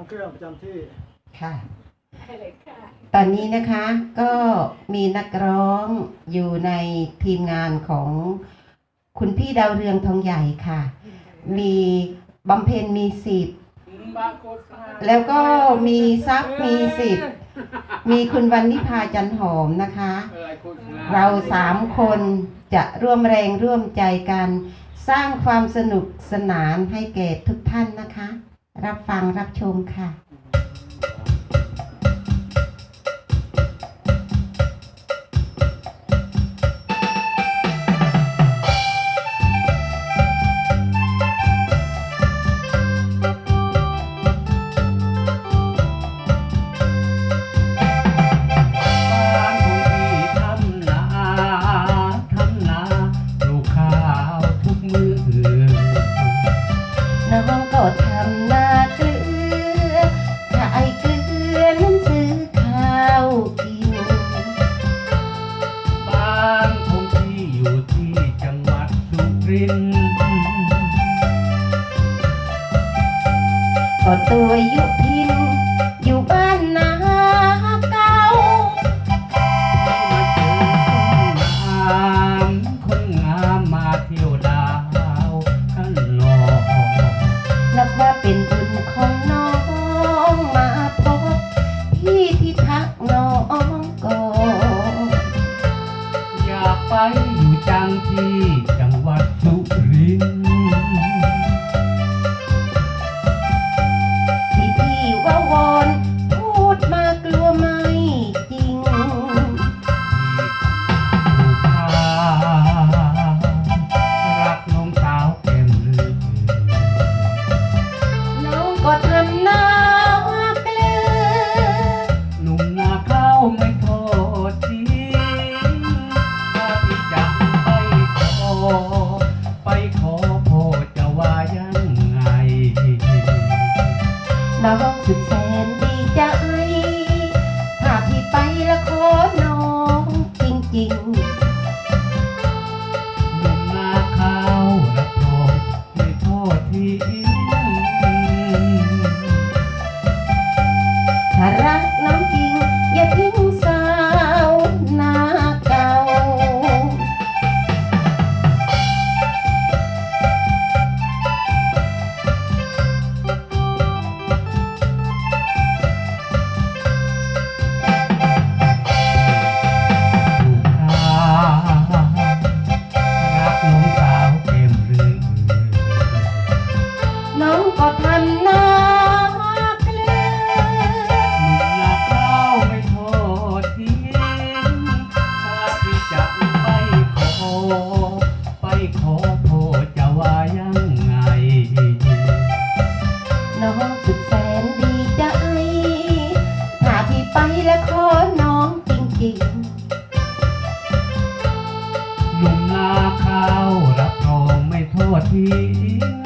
งเครื่องประจำที่ ค่ะ ได้เลยค่ะ ตอนนี้นะคะก็มีนักร้องอยู่ในทีมงานของคุณพี่ดาวเรืองทองใหญ่ค่ะ มีบำเพ็ญมีสิทธิ์แล้วก็มีทรัพย์มีสิทธิ์มีคุณวันนิพาจันหอมนะคะ เราสามคนจะร่วมแรงร่วมใจกัน สร้างความสนุกสนานให้แก่ทุกท่านนะคะ รับฟังรับชมค่ะินก็ตัวยู่พิน อยู่บ้านนาเก่ามาเจอคนงามคนงามมาเที่ยวดาวกันหนอนับว่าเป็นบุญของน้องมาพบพี่ที่ทักน้องก่อนอยากไปอยู่จังที่ รินทร์ที่พี่ว่าวอนพูดมากลัวไม่จริง รักน้องสาวแก้มลือน้องก็ทำหน้าเกลือหนุ่มนาข้าวไม่โทษที น้องสุดแสนดีใจถ้าพี่ไปและขอน้องจริงๆ น้องก็ทำหน้าเกลือหนุ่มนาข้าวไม่โทษทีถ้าพี่จะไปขอ ไปขอพ่อจะว่ายังไง น้องสุดแสนดีใจถ้าพี่ไปและขอน้องจริงหนุ่มนาข้าวรับรองไม่โทษทีๆถ้ารักน้องจริงอย่าทิ้ง